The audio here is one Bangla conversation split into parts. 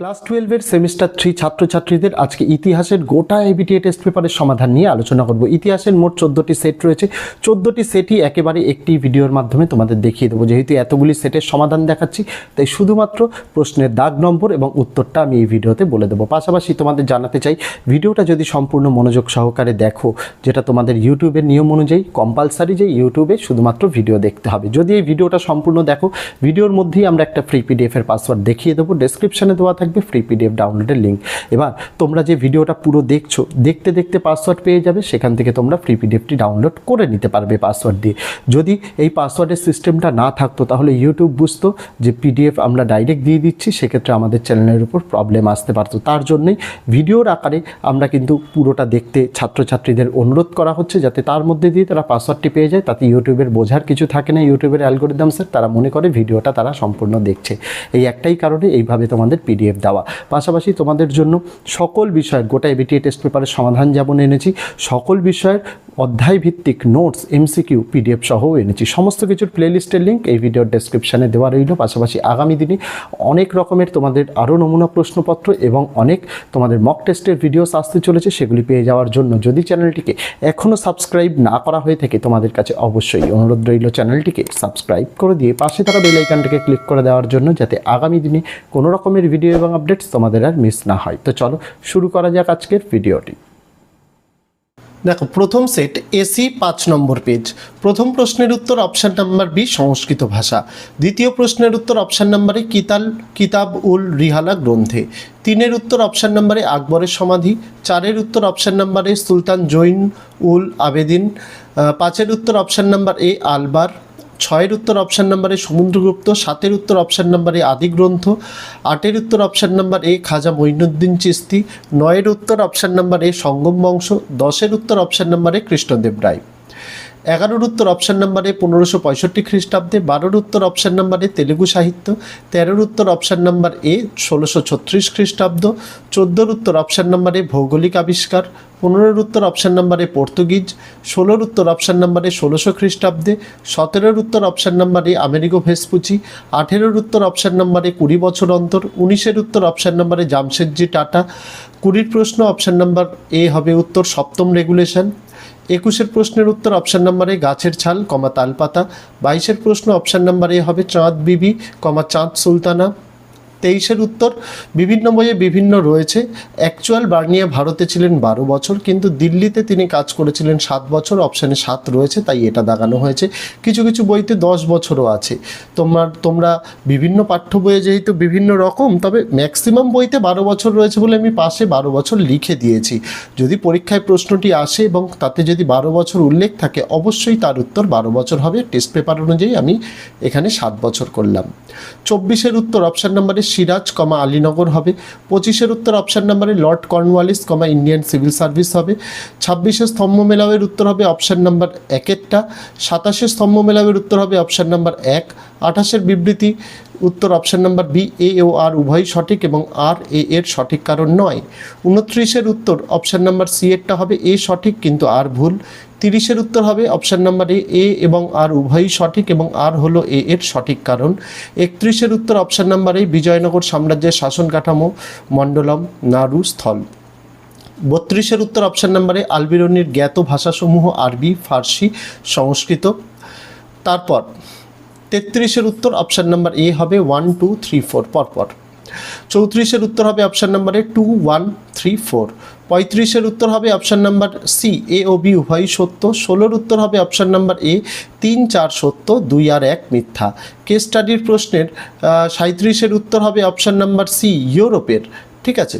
ক্লাস টুয়েলভের সেমিস্টার থ্রি ছাত্রছাত্রীদের আজকে ইতিহাসের গোটা এবিটিএ টেস্ট পেপারের সমাধান নিয়ে আলোচনা করব। ইতিহাসের মোট চোদ্দোটি সেট রয়েছে। চোদ্দোটি সেটই একেবারে একটি ভিডিওর মাধ্যমে তোমাদের দেখিয়ে দেবো। যেহেতু এতগুলি সেটের সমাধান দেখাচ্ছি, তাই শুধুমাত্র প্রশ্নের দাগ, নম্বর এবং উত্তরটা আমি এই ভিডিওতে বলে দেবো। পাশাপাশি তোমাদের জানাতে চাই, ভিডিওটা যদি সম্পূর্ণ মনোযোগ সহকারে দেখো, যেটা তোমাদের ইউটিউবের নিয়ম অনুযায়ী কম্পালসারি যে ইউটিউবে শুধুমাত্র ভিডিও দেখতে হবে। যদি এই ভিডিওটা সম্পূর্ণ দেখো, ভিডিওর মধ্যেই আমরা একটা ফ্রি পিডিএফ এর পাসওয়ার্ড দেখিয়ে দেবো। ডেসক্রিপশনে দেওয়া থাকবে ফ্রি পিডিএফ ডাউনলোডের লিঙ্ক এবার তোমরা যে ভিডিওটা পুরো দেখছ, দেখতে দেখতে পাসওয়ার্ড পেয়ে যাবে, সেখান থেকে তোমরা ফ্রি পিডিএফটি ডাউনলোড করে নিতে পারবে পাসওয়ার্ড দিয়ে। যদি এই পাসওয়ার্ডের সিস্টেমটা না থাকতো, তাহলে ইউটিউব বুঝতো যে পিডিএফ আমরা ডাইরেক্ট দিয়ে দিচ্ছি, সেক্ষেত্রে আমাদের চ্যানেলের উপর প্রবলেম আসতে পারতো। তার জন্যই ভিডিওর আকারে আমরা কিন্তু পুরোটা দেখতে ছাত্রছাত্রীদের অনুরোধ করা হচ্ছে, যাতে তার মধ্যে দিয়ে তারা পাসওয়ার্ডটি পেয়ে যায়। তাতে ইউটিউবের বোঝার কিছু থাকে না। ইউটিউবের অ্যালগোরিদমসের তারা মনে করে ভিডিওটা তারা সম্পূর্ণ দেখছে। এই একটাই কারণে এইভাবে তোমাদের পিডিএফ দেওয়া। পাশাপাশি তোমাদের জন্য সকল বিষয়ের গোটা এবিটিএ টেস্ট পেপারের সমাধান যেমন এনেছি, সকল বিষয়ের অধ্যায় ভিত্তিক নোটস এমসিকিউ পিডিএফ সহ এনেছি। সমস্ত কিছুর প্লেলিস্টের লিঙ্ক এই ভিডিওর ডেসক্রিপশানে দেওয়া রইল। পাশাপাশি আগামী দিনে অনেক রকমের তোমাদের আরও নমুনা প্রশ্নপত্র এবং অনেক তোমাদের মক টেস্টের ভিডিওস আসতে চলেছে, সেগুলি পেয়ে যাওয়ার জন্য যদি চ্যানেলটিকে এখনও সাবস্ক্রাইব না করা হয়ে থাকে, তোমাদের কাছে অবশ্যই অনুরোধ রইল চ্যানেলটিকে সাবস্ক্রাইব করে দিয়ে পাশে থাকা বেল আইকনটিকে ক্লিক করে দেওয়ার জন্য, যাতে আগামী দিনে কোনো রকমের ভিডিও এবং আপডেটস তোমাদের আর মিস না হয়। তো চলো শুরু করা যাক আজকের ভিডিওটি দেখো, প্রথম সেট এসি পাঁচ নম্বর পেজ প্রথম প্রশ্নের উত্তর অপশান নাম্বার বি সংস্কৃত ভাষা। দ্বিতীয় প্রশ্নের উত্তর অপশান নাম্বারে কিতাল, কিতাব, উল, রিহালা, গ্রন্থে। তিনের উত্তর অপশান নাম্বারে আকবরের সমাধি। চারের উত্তর অপশান নাম্বারে সুলতান জৈন, উল, আবেদিন। পাঁচের উত্তর অপশান নাম্বার এ আলবার। ছয়ের উত্তর অপশান নাম্বারে সমুদ্রগুপ্ত, সাতের উত্তর অপশান নাম্বারে আদি গ্রন্থ আটের উত্তর option number A Khwaja Moinuddin Chishti নয়ের উত্তর অপশান নাম্বার এ সঙ্গম বংশ, দশের উত্তর অপশান নাম্বারে কৃষ্ণদেব রায়। এগারোর উত্তর অপশান নাম্বারে পনেরোশো পঁয়ষট্টি খ্রিস্টাব্দে, বারোর উত্তর অপশান নাম্বারে তেলেগু সাহিত্য, তেরোর উত্তর অপশান নাম্বার এ ষোলোশো ছত্রিশ খ্রিস্টাব্দ, চোদ্দোর উত্তর অপশান নাম্বারে ভৌগোলিক আবিষ্কার পনেরোর উত্তর অপশান নাম্বারে পর্তুগিজ, ষোলোর উত্তর অপশান নাম্বারে ষোলোশো খ্রিস্টাব্দে, সতেরোর উত্তর অপশান নাম্বারে আমেরিকো ভেসপুচি, আঠেরোর উত্তর অপশান নাম্বারে কুড়ি বছর অন্তর, উনিশের উত্তর অপশান নাম্বারে জামশেদজি টাটা, কুড়ির প্রশ্ন অপশান নাম্বার এ হবে উত্তর সপ্তম রেগুলেশন একুশের প্রশ্নের উত্তর অপশান নাম্বারে গাছের ছাল, কমা তালপাতা, বাইশের প্রশ্ন অপশান নাম্বারে হবে চাঁদ বিবি, কমা চাঁদ সুলতানা তেইশের উত্তর, বিভিন্ন বইয়ে বিভিন্ন রয়েছে। অ্যাকচুয়াল বার্নিয়া ভারতে ছিলেন বারো বছর, কিন্তু দিল্লিতে তিনি কাজ করেছিলেন সাত বছর অপশানে সাত রয়েছে, তাই এটা দাগানো হয়েছে। কিছু কিছু বইতে দশ বছরও আছে। তোমার, তোমরা বিভিন্ন পাঠ্য বইয়ে যেহেতু বিভিন্ন রকম, তবে ম্যাক্সিমাম বইতে বারো বছর রয়েছে বলে আমি পাশে বারো বছর লিখে দিয়েছি। যদি পরীক্ষায় প্রশ্নটি আসে এবং তাতে যদি বারো বছর উল্লেখ থাকে, অবশ্যই তার উত্তর বারো বছর হবে। টেস্ট পেপার অনুযায়ী আমি এখানে সাত বছর করলাম। চব্বিশের উত্তর অপশান নাম্বারে সিরাজ, কমা আলীনগর হবে। পঁচিশের উত্তর অপশান নাম্বারে Lord Cornwallis, comma Indian civil service হবে। ছাব্বিশে স্তম্ভ মেলাওয়ের উত্তর হবে অপশান নাম্বার একেরটা সাতাশে স্তম্ভ মেলাওয়ের উত্তর হবে অপশান নাম্বার এক। আঠাশের বিবৃতি উত্তর অপশান নাম্বার বি এ ও আর উভয়ই সঠিক এবং আর এ এর সঠিক কারণ নয়। উনত্রিশের উত্তর অপশান নাম্বার সি এরটা হবে এ সঠিক কিন্তু আর ভুল। তিরিশের উত্তর হবে অপশান নাম্বারে এ এ এবং আর উভয়ই সঠিক এবং আর হলো এ এর সঠিক কারণ। একত্রিশের উত্তর অপশান নাম্বারে বিজয়নগর সাম্রাজ্যের শাসন কাঠামো, মণ্ডলম নাড়ু স্থল। বত্রিশের উত্তর অপশান নাম্বারে আলবিরনির জ্ঞাত ভাষাসমূহ আরবি, ফার্সি, সংস্কৃত। তারপর, তেত্রিশের উত্তর অপশান নাম্বার এ হবে ওয়ান, টু, থ্রি, ফোর, পরপর। চৌত্রিশের উত্তর হবে অপশান নাম্বারে টু, ওয়ান, থ্রি, ফোর। পঁয়ত্রিশের উত্তর হবে অপশান নাম্বার সি, এ ও বি, উভয়ই সত্য। ষোলোর উত্তর হবে অপশান নাম্বার এ, তিন, চার সত্য, দুই আর এক মিথ্যা। কেস স্টাডির প্রশ্নের সাঁত্রিশের উত্তর হবে অপশান নাম্বার সি, ইউরোপের। ঠিক আছে?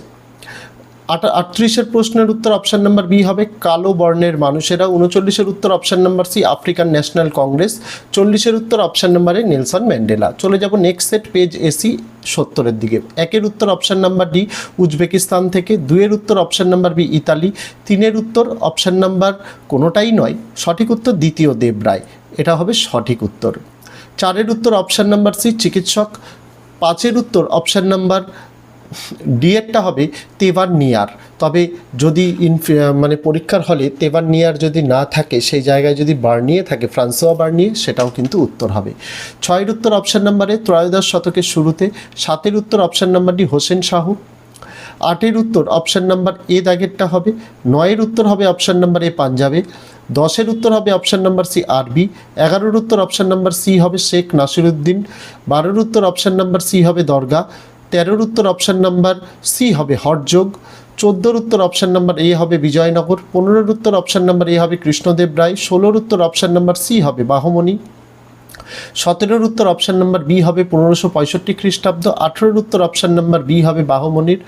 আটত্রিশের প্রশ্নের উত্তর অপশান নাম্বার বি হবে কালো বর্ণের মানুষেরা, উনচল্লিশের উত্তর option number C African National Congress, চল্লিশের উত্তর অপশান নাম্বারে নেলসন ম্যান্ডেলা। চলে যাব নেক্সট সেট পেজ এসি সত্তরের দিকে। একের উত্তর অপশান নাম্বার ডি উজবেকিস্তান থেকে, দুইয়ের উত্তর অপশান নাম্বার বি ইতালি, তিনের উত্তর অপশান নাম্বার কোনোটাই নয়, সঠিক উত্তর দ্বিতীয় দেবরায়। এটা হবে সঠিক উত্তর। চারের উত্তর অপশান নাম্বার সি চিকিৎসক, পাঁচের উত্তর অপশান নাম্বার ডিএডটা হবে তেভার নিয়ার তবে যদি মানে পরীক্ষার হলে তেভার নিয়ার যদি না থাকে, সেই জায়গায় যদি বার্নিয়ে থাকে ফ্রান্সোয়া বার্নিয়ে সেটাও কিন্তু উত্তর হবে। ছয়ের উত্তর অপশান নাম্বারে ত্রয়োদশ শতকের শুরুতে, সাতের উত্তর অপশান নাম্বারটি হোসেন শাহু, আটের উত্তর অপশান নাম্বার এ দাগেরটা হবে, নয়ের উত্তর হবে অপশান নাম্বার এ পাঞ্জাবে, দশের উত্তর হবে অপশান নাম্বার সি আরবি, এগারোর উত্তর অপশান নাম্বার সি হবে শেখ নাসিরুদ্দিন, বারোর উত্তর অপশান নাম্বার সি হবে দরগা তেরোর উত্তর অপশান নাম্বার সি হবে হটযোগ চোদ্দোর উত্তর অপশান নাম্বার এ হবে বিজয়নগর, পনেরোর উত্তর অপশান নাম্বার এ হবে কৃষ্ণদেব রায়, ষোলোর উত্তর অপশান নাম্বার সি হবে বাহমণি, সতেরোর উত্তর অপশান নাম্বার বি হবে পনেরোশো পঁয়ষট্টি খ্রিস্টাব্দ, আঠেরোর উত্তর অপশান নাম্বার বি হবে বাহমনির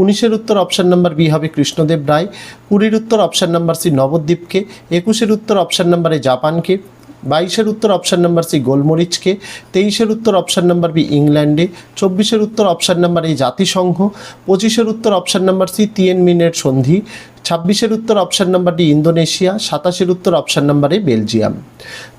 উনিশের উত্তর অপশান নাম্বার বি হবে কৃষ্ণদেব রায়, কুড়ির উত্তর অপশান নাম্বার সি নবদ্বীপকে, একুশের উত্তর অপশান নাম্বার এ জাপানকে বাইশের উত্তর অপশান নাম্বার সি গোলমরিচকে, তেইশের উত্তর অপশান নাম্বার বি ইংল্যান্ডে, চব্বিশের উত্তর অপশান নাম্বার এই জাতিসংঘ, পঁচিশের উত্তর অপশান নাম্বার সি তিয়েনমিনের সন্ধি ছাব্বিশের উত্তর অপশান নাম্বার ডি ইন্দোনেশিয়া সাতাশের উত্তর অপশান নাম্বার বেলজিয়াম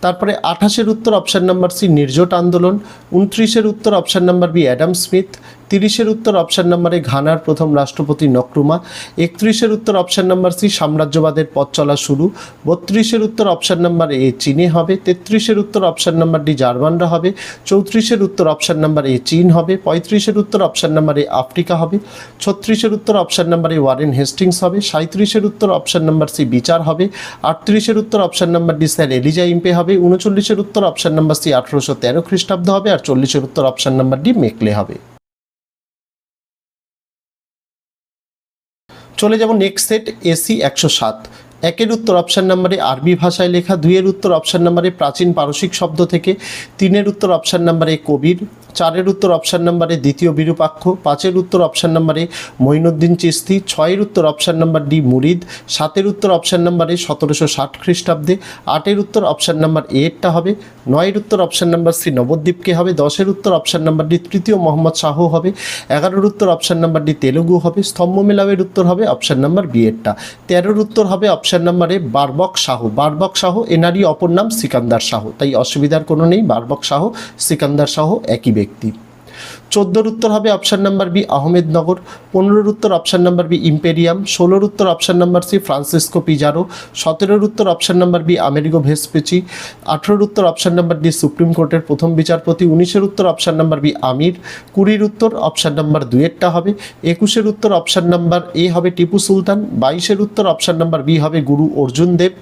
তারপরে আঠাশের উত্তর অপশান নাম্বার সি নির্জোট আন্দোলন উনত্রিশের উত্তর option number B Adam Smith তিরিশের উত্তর অপশান নাম্বারে ঘানার প্রথম রাষ্ট্রপতি নক্রুমা একত্রিশের উত্তর অপশান নাম্বার সি সাম্রাজ্যবাদের পথ চলা শুরু বত্রিশের উত্তর অপশান নাম্বার এ চীনে হবে তেত্রিশের উত্তর অপশান নাম্বার ডি জার্মানরা হবে চৌত্রিশের উত্তর অপশান নাম্বার এ চীন হবে পঁয়ত্রিশের উত্তর অপশান নাম্বার এ আফ্রিকা হবে ছত্রিশের উত্তর option number A Warren Hastings হবে সাঁত্রিশের উত্তর অপশান নাম্বার সি বিচার হবে, আটত্রিশের উত্তর option number D Sir Elijah Impey হবে, উনচল্লিশের উত্তর অপশান নাম্বার সি আঠেরোশো তেরো খ্রিস্টাব্দ হবে, আর চল্লিশের উত্তর অপশান নাম্বার ডি মেকলে হবে। চলে যাব নেক্সট সেট এসি একশো সাত। একের উত্তর অপশান নাম্বারে আরবি ভাষায় লেখা দুইয়ের উত্তর অপশান নাম্বারে প্রাচীন পারসিক শব্দ থেকে তিনের উত্তর অপশান নাম্বারে কবির চারের উত্তর অপশান নাম্বারে দ্বিতীয় বিরূপাক্ষ পাঁচের উত্তর অপশান নাম্বারে মঈনুদ্দিন চিস্তি ছয়ের উত্তর অপশান নাম্বার ডি মুরিদ সাতের উত্তর অপশান নাম্বারে সতেরোশো ষাট খ্রিস্টাব্দে আটের উত্তর অপশান নাম্বার এরটা হবে নয়ের উত্তর অপশান নাম্বার সি নবদ্বীপকে হবে দশের উত্তর অপশান নাম্বার ডি তৃতীয় মোহাম্মদ শাহ হবে এগারোর উত্তর অপশান নাম্বার ডি তেলুগু হবে স্তম্ভ মেলাবের উত্তর হবে অপশান নাম্বার বি এরটা তেরোর উত্তর হবে অপশান নাম্বারে বারবক শাহ বারবক শাহ এনারই অপর নাম সিকান্দার শাহ তাই অসুবিধার কোনো নেই, বারবক শাহ সিকান্দার শাহ একই ব্যক্তি। চোদ্দোর উত্তর হবে অপশান নাম্বার বি আহমেদনগর। পনেরোর উত্তর অপশান নাম্বার বি ইম্পেরিয়াম। ষোলোর উত্তর option number C Francisco Pizarro. সতেরোর উত্তর option number B Amerigo Vespucci. আঠেরোর উত্তর অপশান নাম্বার ডি সুপ্রিম কোর্টের প্রথম বিচারপতি। উনিশের উত্তর অপশান নাম্বার বি আমির। কুড়ির উত্তর অপশান নাম্বার দুয়েরটা হবে। একুশের উত্তর অপশান নাম্বার এ হবে টিপু সুলতান। বাইশের উত্তর অপশান নাম্বার বি হবে গুরু অর্জুন দেব।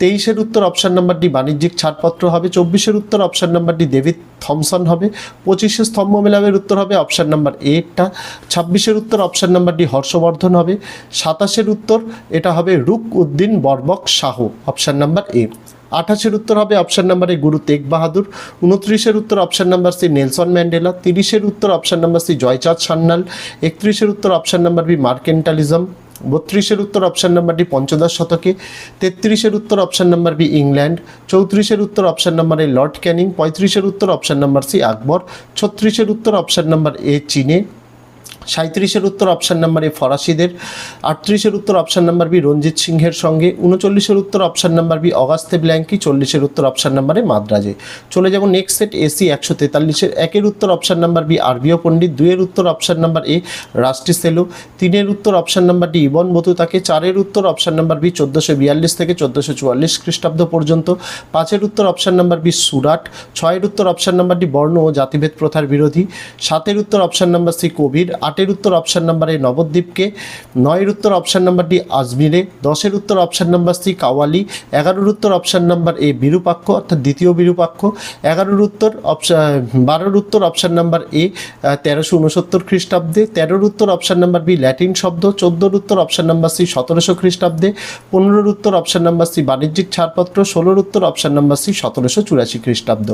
তেইশের উত্তর অপশান নাম্বারটি বাণিজ্যিক ছাড়পত্র হবে, চব্বিশের উত্তর option number D David Thomson হবে, পঁচিশে স্তম্ভ মেলাবের উত্তর হবে অপশান নাম্বার এটটা ছাব্বিশের উত্তর অপশান নাম্বারটি হর্ষবর্ধন হবে, সাতাশের উত্তর এটা হবে Rukn Uddin Barbak Shah option number A আঠাশের উত্তর হবে অপশান নাম্বার এ গুরু তেগ বাহাদুর উনত্রিশের উত্তর option number C Nelson Mandela, তিরিশের উত্তর option number C Joychand Sanyal, একত্রিশের উত্তর অপশান নাম্বার বি মার্কেন্টালিজম বত্রিশের উত্তর অপশান নাম্বার ডি পঞ্চদশ শতকে, তেত্রিশের উত্তর অপশান নাম্বার বি ইংল্যান্ড, চৌত্রিশের উত্তর option number A Lord Canning, পঁয়ত্রিশের উত্তর অপশান নাম্বার সি আকবর, ছত্রিশের উত্তর অপশান নাম্বার এ চীনে সাঁত্রিশের উত্তর অপশান নাম্বার এ ফরাসিদের আটত্রিশের উত্তর অপশান নাম্বার বি রঞ্জিত সিংহের সঙ্গে উনচল্লিশের উত্তর option number B Auguste Blanqui চল্লিশের উত্তর অপশান নাম্বারে মাদ্রাজে চলে যাব নেক্সট সেট এসি একশো তেতাল্লিশের একের উত্তর অপশান নাম্বার বি আরবিও পণ্ডিত দুইয়ের উত্তর অপশান নাম্বার এ রাষ্ট্রি সেলো তিনের উত্তর অপশান নাম্বার ডি ইবন বতুতাকে চারের উত্তর অপশান নাম্বার বি চোদ্দোশো বিয়াল্লিশ থেকে চোদ্দোশো চুয়াল্লিশ খ্রিস্টাব্দ পর্যন্ত পাঁচের উত্তর অপশান নাম্বার বি সুরাট ছয়ের উত্তর অপশান নাম্বার ডি বর্ণ ও জাতিভেদ প্রথার বিরোধী সাতের উত্তর অপশান নাম্বার সি কবির আটের উত্তর অপশান নাম্বার এ নবদ্বীপকে নয়ের উত্তর অপশান নাম্বার ডি আজমিরে দশের উত্তর অপশান নাম্বার সি কাওয়ালি এগারোর উত্তর অপশান নাম্বার এ বিরূপাক্ষ অর্থাৎ দ্বিতীয় বিরূপাক্ষ এগারোর উত্তর অপশান বারোর উত্তর অপশান নাম্বার এ তেরোশো উনসত্তর খ্রিস্টাব্দে তেরোর উত্তর অপশান নাম্বার বি ল্যাটিন শব্দ চোদ্দোর উত্তর অপশান নাম্বার সি সতেরোশো খ্রিস্টাব্দে পনেরোর উত্তর অপশান নাম্বার সি বাণিজ্যিক ছাড়পত্র ষোলোর উত্তর অপশান নাম্বার সি সতেরোশো চুরাশি খ্রিস্টাব্দ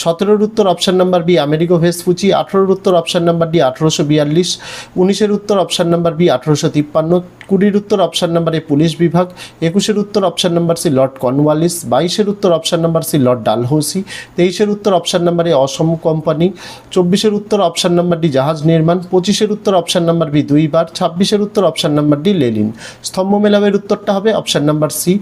সতেরোর উত্তর option number B Amerigo Vespucci আঠেরোর উত্তর অপশান নাম্বার ডি আঠেরোশো বিয়াল্লিশ উনিশের উত্তর অপশান নাম্বার বি আঠেরোশো তিপ্পান্ন, কুড়ির উত্তর অপশান নাম্বার এ পুলিশ বিভাগ, একুশের উত্তর option number C Lord Cornwallis, বাইশের উত্তর option number C Lord Dalhousie, তেইশের উত্তর option number A Assam company, চব্বিশের উত্তর অপশান নাম্বার ডি জাহাজ নির্মাণ, পঁচিশের উত্তর অপশান নাম্বার বি দুইবার, ছাব্বিশের উত্তর অপশান নাম্বার ডি লেলিন। স্তম্ভ মেলাবের উত্তরটা হবে অপশান নাম্বার সি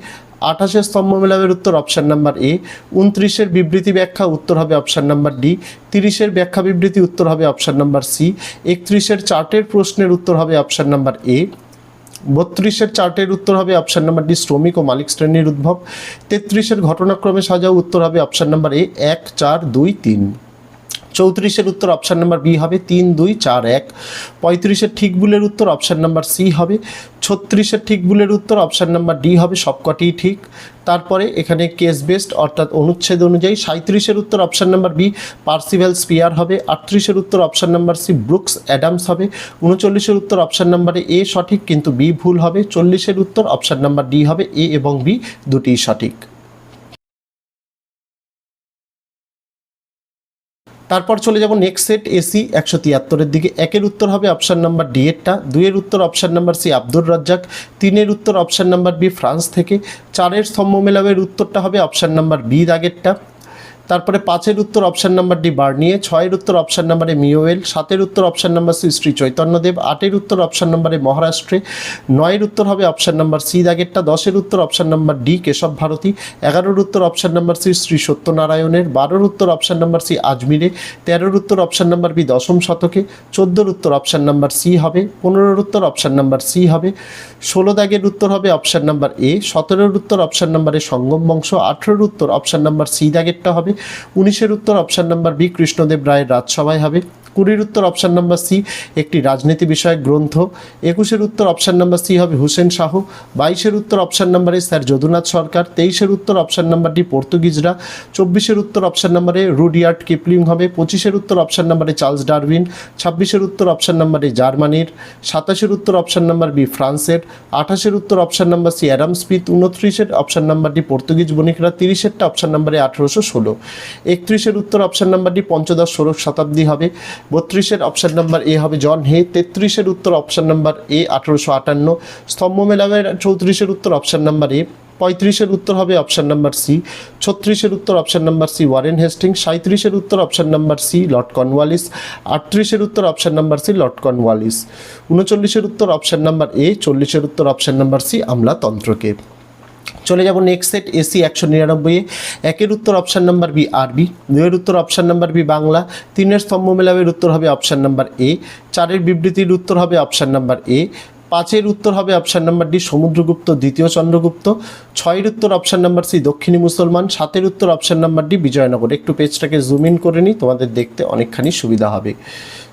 আঠাশের স্তম্ভ মেলাবের উত্তর অপশান নাম্বার এ উনত্রিশের বিবৃতি ব্যাখ্যা উত্তর হবে অপশান নাম্বার ডি তিরিশের ব্যাখ্যা বিবৃতি উত্তর হবে অপশান নাম্বার সি একত্রিশের চার্টের প্রশ্নের উত্তর হবে অপশান নাম্বার এ বত্রিশের চার্টের উত্তর হবে অপশান নাম্বার ডি শ্রমিক ও মালিক শ্রেণির উদ্ভব, তেত্রিশের ঘটনাক্রমে সাজাও উত্তর হবে অপশান নাম্বার এ এক, চার, দুই, তিন। চৌত্রিশের উত্তর অপশান নাম্বার বি হবে, তিন, দুই, চার, এক। পঁয়ত্রিশের ঠিক বুলের উত্তর অপশান নাম্বার সি হবে। ছত্রিশের ঠিক বুলের উত্তর অপশান নাম্বার ডি হবে, সবকটিই ঠিক। তারপরে এখানে কেস বেস্ট অর্থাৎ অনুচ্ছেদ অনুযায়ী সাঁত্রিশের উত্তর option number B Percival Spear হবে, আটত্রিশের উত্তর option number C Brooks Adams হবে, উনচল্লিশের উত্তর অপশান নাম্বারে এ সঠিক কিন্তু বি ভুল হবে, চল্লিশের উত্তর অপশান নাম্বার ডি হবে এ এবং বি দুটিই সঠিক। তারপর চলে যাব নেক্সট সেট এসি একশো তিয়াত্তরের দিকে। একের উত্তর হবে অপশান নাম্বার ডি এরটা, দুইয়ের উত্তর option number C Abdur Razzaq, তিনের উত্তর অপশান নাম্বার বি ফ্রান্স থেকে, চারের স্তম্ভ মেলাবের উত্তরটা হবে অপশান নাম্বার বি দাগেরটা। তারপরে পাঁচের উত্তর অপশান নাম্বার ডি বার্নিয়ে ছয়ের উত্তর অপশান নাম্বারে মিওয়েল সাতের উত্তর option number C Shri Chaitanyadev আটের উত্তর অপশান নাম্বারে মহারাষ্ট্রে নয়ের উত্তর হবে অপশান নাম্বার সি দাগেরটা দশের উত্তর option number D Keshab Bharati এগারোর উত্তর অপশান নাম্বার সি শ্রী সত্যনারায়ণের বারোর উত্তর অপশান নাম্বার সি আজমিরে তেরোর উত্তর অপশান নাম্বার বি দশম শতকে চোদ্দোর উত্তর অপশান নাম্বার সি হবে পনেরোর উত্তর অপশান নাম্বার সি হবে ষোলো দাগের উত্তর হবে অপশান নাম্বার এ সতেরোর উত্তর অপশান নাম্বারে সঙ্গম বংশ আঠেরোর উত্তর অপশান নাম্বার সি দাগেরটা হবে উনিশের উত্তর অপশান নাম্বার বি কৃষ্ণদেব রায়ের রাজসভায় হবে। কুড়ির উত্তর অপশান নাম্বার সি একটি রাজনীতি বিষয়ক গ্রন্থ একুশের উত্তর অপশান নাম্বার সি হবে হুসেন শাহ বাইশের উত্তর অপশান নাম্বারে স্যার যদুনাথ সরকার তেইশের উত্তর অপশান নাম্বার ডি পর্তুগিজরা চব্বিশের উত্তর অপশান নাম্বারে রুডিয়ার্ড কিপলিং হবে পঁচিশের উত্তর অপশান নাম্বারে চার্লস ডারউইন ছাব্বিশের উত্তর অপশান নাম্বারে জার্মানির সাতাশের উত্তর অপশান নাম্বার বি ফ্রান্সের আঠাশের উত্তর option number C Adam Smith উনত্রিশের option number D Portuguese বণিকরা তিরিশেরটা অপশান নাম্বারে আঠেরোশো ষোলো একত্রিশের উত্তর অপশান নাম্বার ডি পঞ্চদশ ষোড়শ শতাব্দী হবে বত্রিশের অপশান নাম্বার এ হবে জন হে তেত্রিশের উত্তর অপশান নাম্বার এ আঠেরোশো আটান্ন, স্তম্ভ মেলাবের চৌত্রিশের উত্তর অপশান নাম্বার এ পঁয়ত্রিশের উত্তর হবে অপশান নাম্বার সি ছত্রিশের উত্তর option number C Warren Hastings সাঁত্রিশের উত্তর option number C Lord Cornwallis আটত্রিশের উত্তর option number C Lord Cornwallis উনচল্লিশের উত্তর অপশান নাম্বার এ চল্লিশের উত্তর অপশান নাম্বার সি আমলাতন্ত্রকে। চলে যাব নেক্সট সেট এসি একশো নিরানব্বই একের উত্তর অপশান নাম্বার বি আরবি দুয়ের উত্তর অপশান নাম্বার বি বাংলা। তিনের স্তম্ভ মেলাবের উত্তর হবে অপশান নাম্বার এ চারের বিবৃতির উত্তর হবে অপশান নাম্বার এ পাঁচের উত্তর হবে অপশান নাম্বার ডি সমুদ্রগুপ্ত, দ্বিতীয় চন্দ্রগুপ্ত। ছয়ের উত্তর অপশান নাম্বার সি দক্ষিণী মুসলমান। সাতের উত্তর অপশান নাম্বার ডি বিজয়নগর। একটু পেজটাকে জুম ইন করে নিই তোমাদের দেখতে অনেকখানি সুবিধা হবে।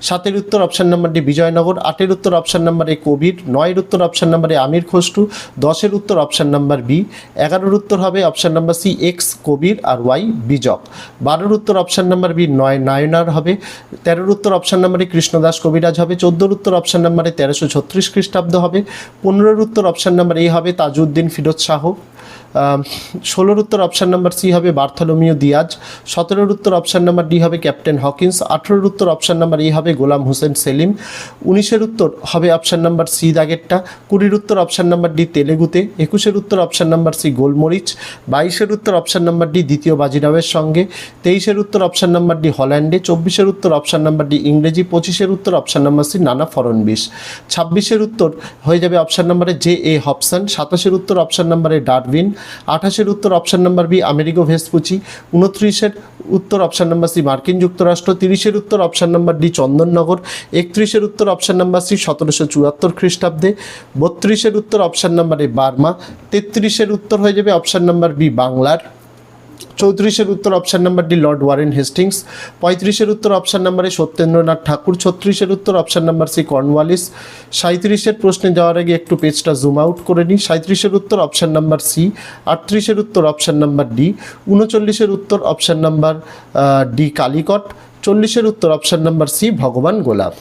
সাতের উত্তর অপশান নাম্বার ডি বিজয়নগর, আটের উত্তর অপশান নাম্বার এ কবির, নয়ের উত্তর অপশান নাম্বারে আমির খসরু, দশের উত্তর অপশান নাম্বার বি, এগারোর উত্তর হবে option number C X Kabir আর ওয়াই বিজক। বারোর উত্তর অপশান নাম্বার বি নয় নায়নার হবে, তেরোর উত্তর অপশান নাম্বারে কৃষ্ণদাস কবিরাজ হবে, চোদ্দোর উত্তর অপশান নাম্বারে তেরোশো ছত্রিশ খ্রিস্টাব্দ হবে, পনেরোর উত্তর অপশান নাম্বার এ হবে তাজউদ্দিন ফিরোজ শাহ। ষোলোর উত্তর অপশান নাম্বার সি হবে বার্থলোমিও দিয়াজ সতেরোর উত্তর অপশান নাম্বার ডি হবে ক্যাপ্টেন হকিন্স আঠেরোর উত্তর অপশান নাম্বার ই হবে গোলাম হোসেন সেলিম উনিশের উত্তর হবে অপশান নাম্বার সি দাগেরটা কুড়ির উত্তর অপশান নাম্বার ডি তেলেগুতে একুশের উত্তর অপশান নাম্বার সি গোলমরিচ বাইশের উত্তর অপশান নাম্বার ডি দ্বিতীয় বাজিরাওয়ের সঙ্গে তেইশের উত্তর অপশান নাম্বার ডি হল্যান্ডে চব্বিশের উত্তর অপশান নাম্বার ডি ইংরেজি পঁচিশের উত্তর অপশান নাম্বার সি নানা ফরনবিশ ছাব্বিশের উত্তর হয়ে যাবে অপশান নাম্বারে জে এ হবসন সাতাশের উত্তর অপশান নাম্বারে ডারউইন আঠাশের উত্তর option number B Amerigo Vespucci. উনত্রিশের উত্তর অপশান নাম্বার সি, মার্কিন যুক্তরাষ্ট্র। তিরিশের উত্তর অপশান নাম্বার ডি, চন্দননগর। একত্রিশের উত্তর অপশান নাম্বার সি, সতেরোশো চুয়াত্তর খ্রিস্টাব্দে। বত্রিশের উত্তর অপশান নাম্বার এ, বার্মা। তেত্রিশের উত্তর হয়ে যাবে অপশান নাম্বার বি, বাংলার। চৌত্রিশের উত্তর option number D, Lord Warren Hastings. পঁয়ত্রিশের উত্তর অপশান নাম্বারে সত্যেন্দ্রনাথ ঠাকুর। ছত্রিশের উত্তর অপশান নাম্বার সি, কর্নওয়ালিস। সাঁত্রিশের প্রশ্নে যাওয়ার আগে একটু পেজটা জুম আউট করে নিই। সাঁত্রিশের উত্তর অপশান নাম্বার সি, আটত্রিশের উত্তর অপশান নাম্বার ডি, উনচল্লিশের উত্তর অপশান নাম্বার ডি, কালিকট। চল্লিশের উত্তর অপশান নাম্বার সি, ভগবান গোলাপ।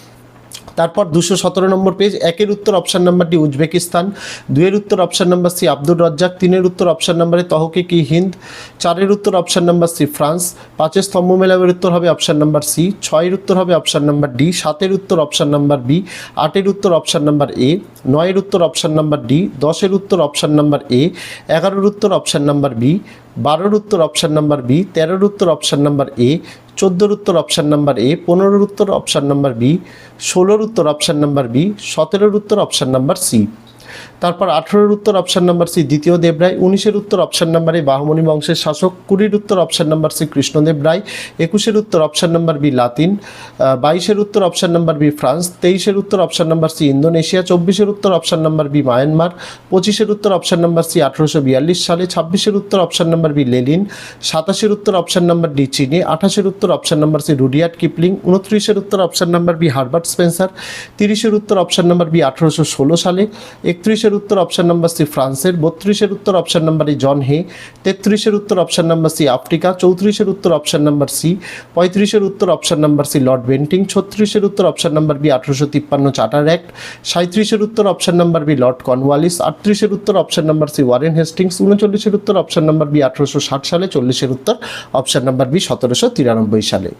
তারপর দুশো সতেরো নম্বর পেজ একের উত্তর অপশান নাম্বার ডি উজবেকিস্তান দুয়ের উত্তর option number C Abdur Razzaq তিনের উত্তর অপশান নাম্বারে তহকে কি হিন্দ চারের উত্তর অপশান নাম্বার সি ফ্রান্স পাঁচের স্তম্ভ মেলাবের উত্তর হবে অপশান নাম্বার সি ছয়ের উত্তর হবে অপশান নাম্বার ডি সাতের উত্তর অপশান নাম্বার বি আটের উত্তর অপশান নাম্বার এ নয়ের উত্তর অপশান নাম্বার ডি দশের উত্তর অপশান নাম্বার এ এগারোর উত্তর অপশান নাম্বার বি বারোর উত্তর অপশান নাম্বার বি তেরোর উত্তর অপশান নাম্বার এ চোদ্দোর উত্তর অপশান নাম্বার এ পনেরোর উত্তর অপশান নাম্বার বি ষোলোর উত্তর অপশান নাম্বার বি সতেরোর উত্তর অপশান নাম্বার সি তারপর আঠেরোর উত্তর অপশন নাম্বার সি দ্বিতীয় দেব রায় উনিশের উত্তর অপশন নাম্বার এ বাহমনি বংশের শাসক কুড়ির উত্তর option number C Krishnadeva Raya একুশের উত্তর অপশন নাম্বার বি লাতিন বাইশের উত্তর অপশান নাম্বার বি ফ্রান্স তেইশের উত্তর অপশন নাম্বার সি ইন্দোনেশিয়া চব্বিশের উত্তর অপশন নাম্বার বি মায়ানমার পঁচিশের উত্তর অপশন নাম্বার সি আঠারোশো বিয়াল্লিশ সালে ছাব্বিশের উত্তর অপশন নাম্বার বি লেলিন সাতাশের উত্তর অপশান নাম্বার ডি চিনি আঠাশের উত্তর option number C Rudyard Kipling উনত্রিশের উত্তর option number B Herbert Spencer তিরিশের উত্তর অপশান নাম্বার বি আঠারোশো ষোলো সালে একত্রিশের উত্তর অপশন নাম্বার সি ফ্রান্সের বত্রিশের উত্তর অপশন নাম্বার ই জন হে তেত্রিশের উত্তর অপশন নাম্বার সি আফ্রিকা চৌত্রিশের উত্তর অপশন নাম্বার সি পঁয়ত্রিশের উত্তর option number C Lord Bentinck ছত্রিশের উত্তর অপশন নাম্বার বি আঠারোশো তিপ্পান্ন চার্টার অ্যাক্ট সাঁত্রিশের উত্তর option number B Lord Cornwallis আটত্রিশের উত্তর option number C Warren Hastings উনচল্লিশের উত্তর অপশন নাম্বার বি আঠারোশো ষাট সালে চল্লিশের উত্তর অপশন নাম্বার বি সতেরোশো তিরানব্বই সালে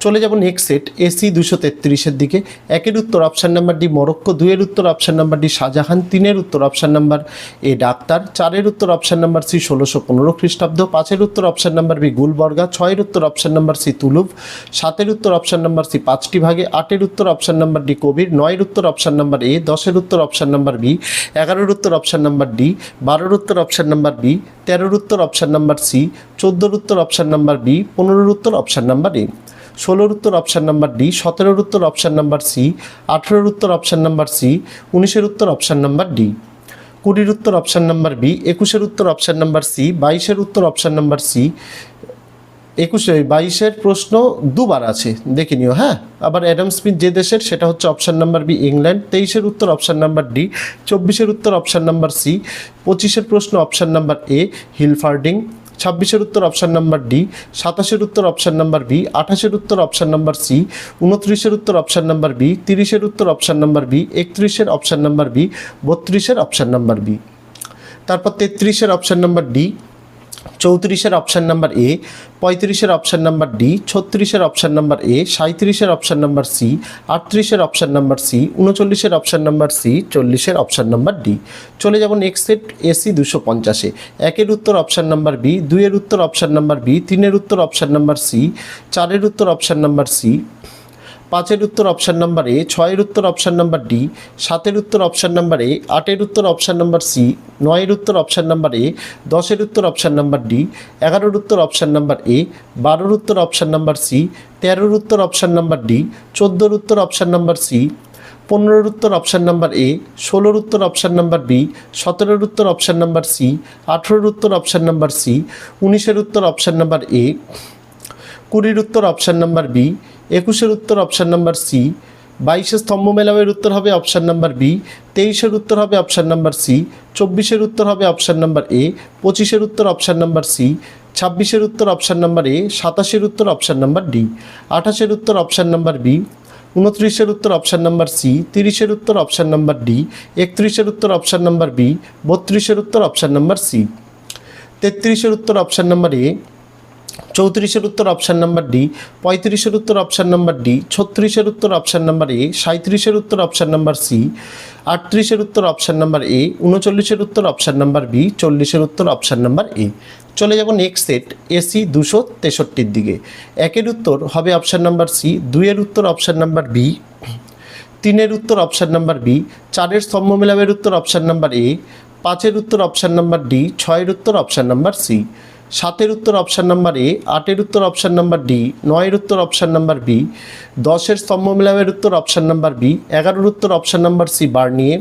চলে যাব নেক্সট সেট এসি দুশো তেত্রিশের দিকে একের উত্তর অপশান নাম্বার ডি মরক্কো দুইয়ের উত্তর অপশান নাম্বার ডি শাহজাহান তিনের উত্তর অপশান নাম্বার এ ডাক্তার চারের উত্তর অপশান নাম্বার সি ষোলোশো পনেরো খ্রিস্টাব্দ পাঁচের উত্তর অপশান নাম্বার বি গুলবর্গা ছয়ের উত্তর অপশান নাম্বার সি তুলুভ সাতের উত্তর অপশান নাম্বার সি পাঁচটি ভাগে আটের উত্তর অপশান নাম্বার ডি কবির নয়ের উত্তর অপশান নাম্বার এ দশের উত্তর অপশান নাম্বার বি এগারোর উত্তর অপশান নাম্বার ডি বারোর উত্তর অপশান নাম্বার বি তেরোর উত্তর অপশান নাম্বার সি চোদ্দোর উত্তর অপশান নাম্বার বি পনেরোর উত্তর অপশান নাম্বার এ ষোলোর উত্তর অপশান নাম্বার ডি সতেরোর উত্তর অপশান নাম্বার সি আঠেরোর উত্তর অপশান নাম্বার সি উনিশের উত্তর অপশান নাম্বার ডি কুড়ির উত্তর অপশান নাম্বার বি একুশের উত্তর অপশান নাম্বার সি বাইশের উত্তর অপশান নাম্বার সি একুশে বাইশের প্রশ্ন দুবার আছে দেখে নিও হ্যাঁ আবার অ্যাডাম স্মিথ যে দেশের সেটা হচ্ছে অপশান নাম্বার বি ইংল্যান্ড তেইশের উত্তর অপশান নাম্বার ডি চব্বিশের উত্তর অপশান নাম্বার সি পঁচিশের প্রশ্ন অপশান নাম্বার এ হিলফার্ডিং ছাব্বিশের উত্তর অপশান নাম্বার ডি, সাতাশের উত্তর অপশান নাম্বার বি, আঠাশের উত্তর অপশান নাম্বার সি, উনত্রিশের উত্তর অপশান নাম্বার বি, তিরিশের উত্তর অপশান নাম্বার বি, একত্রিশের অপশান নাম্বার বি, বত্রিশের অপশান নাম্বার বি। তারপর তেত্রিশের অপশান নাম্বার ডি চৌত্রিশের অপশান নাম্বার এ পঁয়ত্রিশের অপশান নাম্বার ডি ছত্রিশের অপশান নাম্বার এ সাঁত্রিশের অপশান নাম্বার সি আটত্রিশের অপশান নাম্বার সি উনচল্লিশের অপশান নাম্বার সি চল্লিশের অপশান নাম্বার ডি চলে যাব নেক্সট সেট এসি দুশো পঞ্চাশে একের উত্তর অপশান নাম্বার বি দুইয়ের উত্তর অপশান নাম্বার বি তিনের উত্তর অপশান নাম্বার সি চারের উত্তর অপশান নাম্বার সি পাঁচের উত্তর অপশান নাম্বার এ ছয়ের উত্তর অপশান নাম্বার ডি সাতের উত্তর অপশান নাম্বার এ আটের উত্তর অপশান নাম্বার সি নয়ের উত্তর অপশান নাম্বার এ দশের উত্তর অপশান নাম্বার ডি এগারোর উত্তর অপশান নাম্বার এ বারোর উত্তর অপশান নাম্বার সি তেরোর উত্তর অপশান নাম্বার ডি চোদ্দোর উত্তর অপশান নাম্বার সি পনেরোর উত্তর অপশান নাম্বার এ ষোলোর উত্তর অপশান নাম্বার বি সতেরোর উত্তর অপশান নাম্বার সি আঠেরোর উত্তর অপশান নাম্বার সি উনিশের উত্তর অপশান নাম্বার এ কুড়ির উত্তর অপশান নাম্বার বি একুশের উত্তর অপশান নাম্বার সি বাইশে স্তম্ভ মেলামের উত্তর হবে অপশান নাম্বার বি তেইশের উত্তর হবে অপশান নাম্বার সি চব্বিশের উত্তর হবে অপশান নাম্বার এ পঁচিশের উত্তর অপশান নাম্বার সি ছাব্বিশের উত্তর অপশান নাম্বার এ সাতাশের উত্তর অপশান নাম্বার ডি আঠাশের উত্তর অপশান নাম্বার বি উনত্রিশের উত্তর অপশান নাম্বার সি তিরিশের উত্তর অপশান নাম্বার ডি একত্রিশের উত্তর অপশান নাম্বার বি বত্রিশের উত্তর অপশান নাম্বার সি তেত্রিশের উত্তর অপশান নাম্বার এ চৌত্রিশের উত্তর অপশান নাম্বার ডি পঁয়ত্রিশের উত্তর অপশান নাম্বার ডি ছত্রিশের উত্তর অপশান নাম্বার এ সাঁত্রিশের উত্তর অপশান নাম্বার সি আটত্রিশের উত্তর অপশান নাম্বার এ উনচল্লিশের উত্তর অপশান নাম্বার বি চল্লিশের উত্তর অপশান নাম্বার এ চলে যাব নেক্সট সেট এসি দুশো তেষট্টির দিকে একের উত্তর হবে অপশান নাম্বার সি দুইয়ের উত্তর অপশান নাম্বার বি তিনের উত্তর অপশান নাম্বার বি চারের স্তম্ভ মেলামের উত্তর অপশান নাম্বার এ পাঁচের উত্তর অপশান নাম্বার ডি ছয়ের উত্তর অপশান নাম্বার সি সাতের উত্তর অপশান নাম্বার এ আটের উত্তর অপশান নাম্বার ডি নয়ের উত্তর অপশান নাম্বার বি দশের স্তম্ভ মিলামের উত্তর অপশান নাম্বার বি এগারোর উত্তর অপশান নাম্বার সি বার্নিয়ে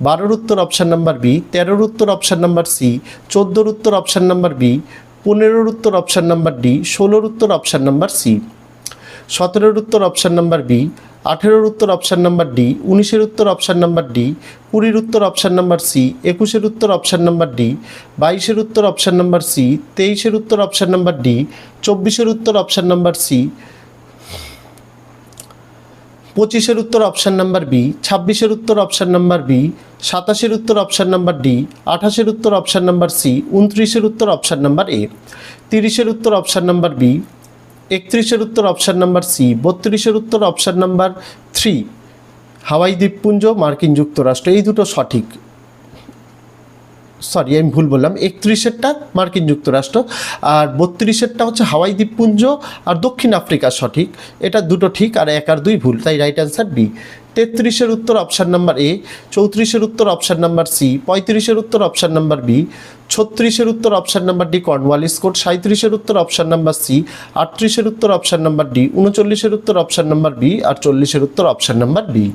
বারোর উত্তর অপশান নাম্বার বি তেরোর উত্তর অপশান নাম্বার সি চোদ্দোর উত্তর অপশান নাম্বার বি পনেরোর উত্তর অপশান নাম্বার ডি ষোলোর উত্তর অপশান নাম্বার সি সতেরোর উত্তর অপশান নাম্বার বি আঠেরোর উত্তর অপশান নাম্বার ডি উনিশের উত্তর অপশান নাম্বার ডি কুড়ির উত্তর অপশান নাম্বার সি একুশের উত্তর অপশান নাম্বার ডি বাইশের উত্তর অপশান নাম্বার সি তেইশের উত্তর অপশান নাম্বার ডি চব্বিশের উত্তর অপশান নাম্বার সি পঁচিশের উত্তর অপশান নাম্বার বি ছাব্বিশের উত্তর অপশান নাম্বার বি সাতাশের উত্তর অপশান নাম্বার ডি আঠাশের উত্তর অপশান নাম্বার সি উনত্রিশের উত্তর অপশান নাম্বার এ তিরিশের উত্তর অপশান নাম্বার বি একত্রিশের উত্তর অপশান নাম্বার সি বত্রিশের উত্তর অপশান নাম্বার থ্রি হাওয়াই দ্বীপপুঞ্জ, মার্কিন যুক্তরাষ্ট্র, এই দুটো সঠিক। সরি আমি ভুল বললাম। একত্রিশেরটা মার্কিন যুক্তরাষ্ট্র, আর বত্রিশেরটা হচ্ছে হাওয়াই দ্বীপপুঞ্জ, আর দক্ষিণ আফ্রিকা সঠিক। এটা দুটো ঠিক, আর এক আর দুই ভুল, তাই রাইট অ্যান্সার বি তেত্রিশের উত্তর অপশান নাম্বার এ, চৌত্রিশের উত্তর অপশান নাম্বার সি, পঁয়ত্রিশের উত্তর অপশান নাম্বার বি, ছত্রিশের উত্তর option number D Cornwallis code সাঁত্রিশের উত্তর অপশান নাম্বার সি, আটত্রিশের উত্তর অপশান নাম্বার ডি, উনচল্লিশের উত্তর অপশান নাম্বার বি আর চল্লিশের উত্তর অপশান নাম্বার বি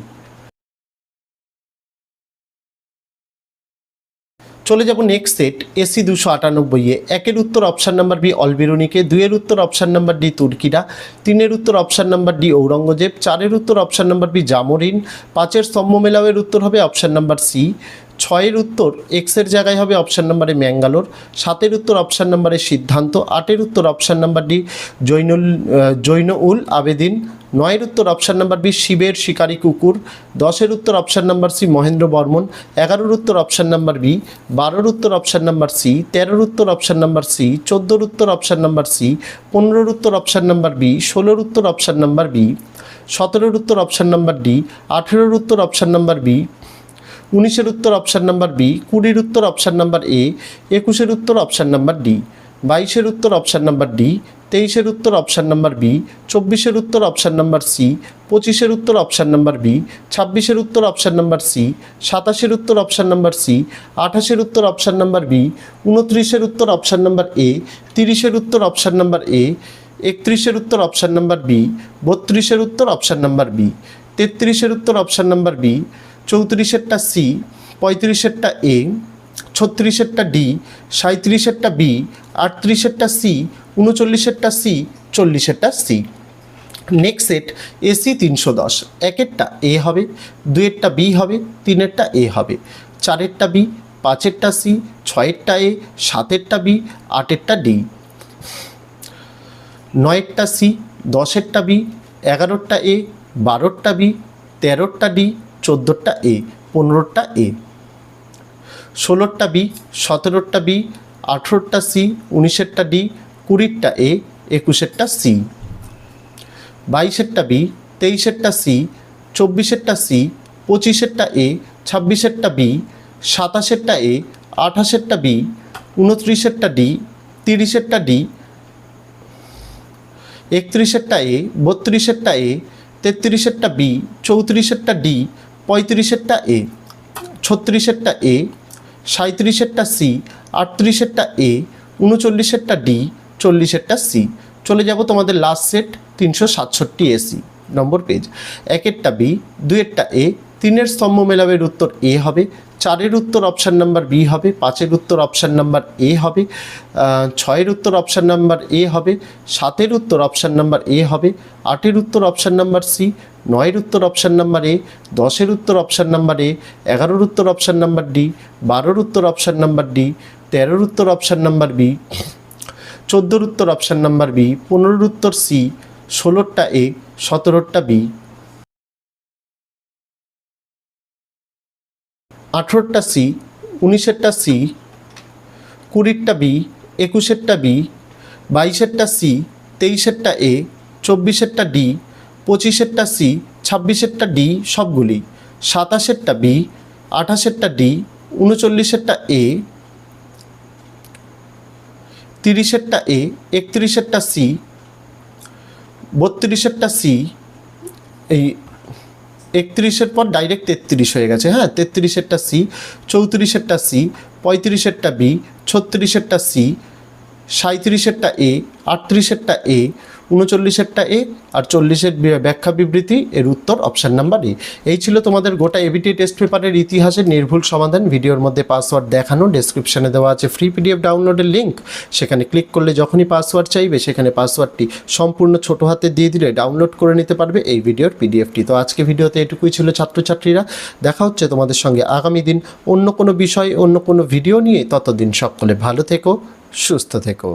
চলে যাব নেক্সট সেট এসি দুশো আটানব্বইয়ে একের উত্তর অপশান নাম্বার বি অলবিরুনিকে। দুইয়ের উত্তর অপশান নাম্বার ডি তুর্কিরা। তিনের উত্তর অপশান নাম্বার ডি ঔরঙ্গজেব। চারের উত্তর অপশান নাম্বার বি জামরিন। পাঁচের স্তম্ভ মেলাওয়ের উত্তর হবে অপশান নাম্বার সি ছয়ের উত্তর এক্সের জায়গায় হবে অপশান নাম্বারে ম্যাঙ্গালোর সাতের উত্তর অপশান নাম্বারে সিদ্ধান্ত আটের উত্তর option number D Zainul Zain ul Abedin নয়ের উত্তর অপশান নাম্বার বি শিবের শিকারী কুকুর দশের উত্তর option number C Mahendra Barman এগারোর উত্তর অপশান নাম্বার বি বারোর উত্তর অপশান নাম্বার সি তেরোর উত্তর অপশান নাম্বার সি চোদ্দোর উত্তর অপশান নাম্বার সি পনেরোর উত্তর অপশান নাম্বার বি ষোলোর উত্তর অপশান নাম্বার বি সতেরোর উত্তর অপশান নাম্বার ডি আঠেরোর উত্তর অপশান নাম্বার বি উনিশের উত্তর অপশান নাম্বার বি কুড়ির উত্তর অপশান নাম্বার এ একুশের উত্তর অপশান নাম্বার ডি বাইশের উত্তর অপশান নাম্বার ডি তেইশের উত্তর অপশান নাম্বার বি চব্বিশের উত্তর অপশান নাম্বার সি পঁচিশের উত্তর অপশান নাম্বার বি ছাব্বিশের উত্তর অপশান নাম্বার সি সাতাশের উত্তর অপশান নাম্বার সি আঠাশের উত্তর অপশান নাম্বার বি উনত্রিশের উত্তর অপশান নাম্বার এ তিরিশের উত্তর অপশান নাম্বার এ একত্রিশের উত্তর অপশান নাম্বার বি বত্রিশের উত্তর অপশান নাম্বার বি তেত্রিশের উত্তর অপশান নাম্বার বি চৌত্রিশেরটা সি পঁয়ত্রিশেরটা এ ছত্রিশেরটা ডি সাঁত্রিশেরটা বি আটত্রিশেরটা সি উনচল্লিশেরটা সি চল্লিশেরটা সি নেক্সট সেট এসি তিনশো দশ। একেরটা এ হবে দুয়েরটা বি হবে, তিনেরটা এ হবে। চারেরটা বি পাঁচেরটা সি ছয়েরটা এ সাতেরটা বি আটেরটা ডি নয়েরটা সি দশেরটা বি এগারোরটা এ বারোরটা বি তেরোটা ডি চোদ্দোরটা এ, পনেরোটা এ। ষোলোরটা বি, সতেরোটা বি, আঠেরোটা সি, উনিশেরটা ডি কুড়িরটা এ, একুশেরটা সি। বাইশেরটা বি, তেইশেরটা সি, চব্বিশেরটা সি, পঁচিশেরটা এ, ছাব্বিশেরটা বি, সাতাশেরটা এ, আঠাশেরটা বি, উনত্রিশেরটা ডি, তিরিশেরটা ডি, একত্রিশেরটা এ, বত্রিশেরটা এ, তেত্রিশেরটা বি, চৌত্রিশেরটা ডি পঁয়ত্রিশেরটা এ ছত্রিশেরটা এ সাঁত্রিশেরটা সি আটত্রিশেরটা এ উনচল্লিশেরটা ডি চল্লিশেরটা সি চলে যাব তোমাদের লাস্ট সেট তিনশো সাতষট্টি এসি নম্বর পেজ একেরটা বি দুয়েরটা এ তিনের স্তম্ভ মেলাবের উত্তর এ হবে চারের উত্তর অপশান নাম্বার বি হবে পাঁচের উত্তর অপশান নাম্বার এ হবে ছয়ের উত্তর অপশান নাম্বার এ হবে সাতের উত্তর অপশান নাম্বার এ হবে আটের উত্তর অপশান নাম্বার সি নয়ের উত্তর অপশান নাম্বার এ দশের উত্তর অপশান নাম্বার এ এগারোর উত্তর অপশান নাম্বার ডি বারোর উত্তর অপশান নাম্বার ডি তেরোর উত্তর অপশান নাম্বার বি চোদ্দোর উত্তর অপশান নাম্বার বি পনেরোর উত্তর সি ষোলোরটা এ সতেরোরটা বি আঠেরোটা সি উনিশেরটা সি কুড়িরটা বি একুশেরটা বি বাইশেরটা সি তেইশেরটা এ চব্বিশেরটা ডি পঁচিশেরটা সি ছাব্বিশেরটা ডি সবগুলি। সাতাশেরটা বি আঠাশেরটা ডি উনচল্লিশেরটা এ তিরিশেরটা এ একত্রিশেরটা সি বত্রিশেরটা সি এই একত্রিশের পর ডাইরেক্ট তেত্রিশ হয়ে গেছে হ্যাঁ? তেত্রিশেরটা সি চৌত্রিশেরটা সি পঁয়ত্রিশেরটা বি ছত্রিশেরটা সি সাঁত্রিশেরটা এ আটত্রিশেরটা এ উনচল্লিশেরটা এ আর চল্লিশের ব্যাখ্যা বিবৃতি এর উত্তর অপশান নাম্বার এ এই ছিল তোমাদের গোটা এবিটি টেস্ট পেপারের ইতিহাসের নির্ভুল সমাধান। ভিডিওর মধ্যে পাসওয়ার্ড দেখানো ডেসক্রিপশনে দেওয়া আছে ফ্রি পিডিএফ ডাউনলোডের লিঙ্ক সেখানে ক্লিক করলে যখনই পাসওয়ার্ড চাইবে, সেখানে পাসওয়ার্ডটি সম্পূর্ণ ছোট হাতে দিয়ে দিলে ডাউনলোড করে নিতে পারবে এই ভিডিওর পিডিএফটি তো আজকে ভিডিওতে এটুকুই ছিল ছাত্রছাত্রীরা। দেখা হচ্ছে তোমাদের সঙ্গে আগামী দিন অন্য কোনো বিষয়, অন্য কোনো ভিডিও নিয়ে। ততদিন সকলে ভালো থেকো, সুস্থ থেকো।